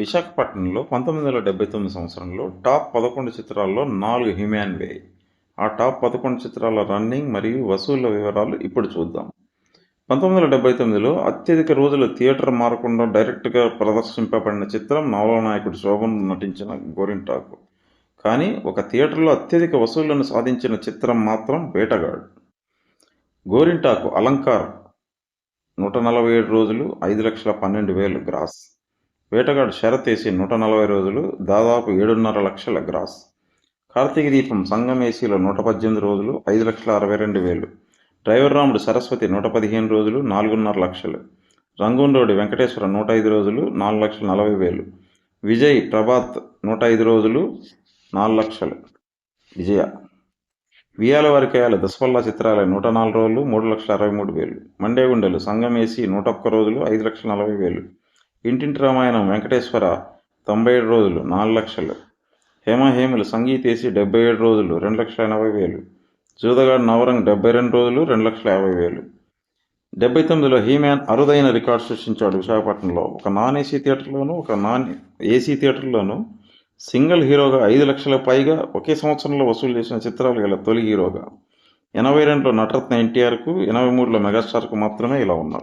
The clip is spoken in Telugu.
విశాఖపట్నంలో పంతొమ్మిది వందల డెబ్బై తొమ్మిది సంవత్సరంలో టాప్ పదకొండు చిత్రాల్లో నాలుగు హ్యూమాన్ వే ఆ టాప్ పదకొండు చిత్రాల రన్నింగ్ మరియు వసూళ్ళ వివరాలు ఇప్పుడు చూద్దాం. పంతొమ్మిది వందల డెబ్బై తొమ్మిదిలో అత్యధిక రోజులు థియేటర్ మారకుండా డైరెక్ట్గా ప్రదర్శింపబడిన చిత్రం నవలనాయకుడు శోభన్ నటించిన గోరింటాకు. కానీ ఒక థియేటర్లో అత్యధిక వసూళ్ళను సాధించిన చిత్రం మాత్రం వేటగాడు. గోరింటాకు అలంకార్ నూట నలభై ఏడు రోజులు ఐదు లక్షల పన్నెండు వేలు గ్రాస్. వేటగాడు షరతేసి నూట నలభై రోజులు దాదాపు ఏడున్నర లక్షల గ్రాస్. కార్తీక దీపం సంగమేసీలో నూట పద్దెనిమిది రోజులు ఐదు లక్షల అరవై రెండు వేలు. డ్రైవర్ రాముడు సరస్వతి నూట పదిహేను రోజులు నాలుగున్నర లక్షలు. రంగూన్ వెంకటేశ్వర నూట ఐదు రోజులు నాలుగు లక్షల నలభై వేలు. విజయ్ ప్రభాత్ నూట ఐదు రోజులు నాలుగు లక్షలు. విజయ. వియాల వరకేయాల దసపల్లా చిత్రాలయ నూట నాలుగు రోజులు మూడు లక్షల అరవై మూడు వేలు. మండే సంగమేసి నూట ఒక్క రోజులు ఐదు లక్షల నలభై వేలు. ఇంటింటి రామాయణం వెంకటేశ్వర తొంభై ఏడు రోజులు నాలుగు లక్షలు. హేమహేములు సంగీత్ ఏసీ డెబ్బై ఏడు రోజులు రెండు లక్షల ఎనభై వేలు. జూదగాడు నవరంగ్ డెబ్బై రెండు రోజులు రెండు లక్షల యాభై వేలు. డెబ్బై తొమ్మిదిలో హీమ్యాన్ అరుదైన రికార్డు సృష్టించాడు విశాఖపట్నంలో. ఒక నాన్ ఏసీ థియేటర్లోను ఒక నాన్ ఏసీ థియేటర్లోను సింగిల్ హీరోగా ఐదు లక్షల పైగా ఒకే సంవత్సరంలో వసూలు చేసిన చిత్రాలు గల తొలి హీరోగా. ఎనభై రెండులో నటరత్న ఎన్టీఆర్కు ఎనభై మూడులో మెగాస్టార్కు మాత్రమే ఇలా ఉన్నారు.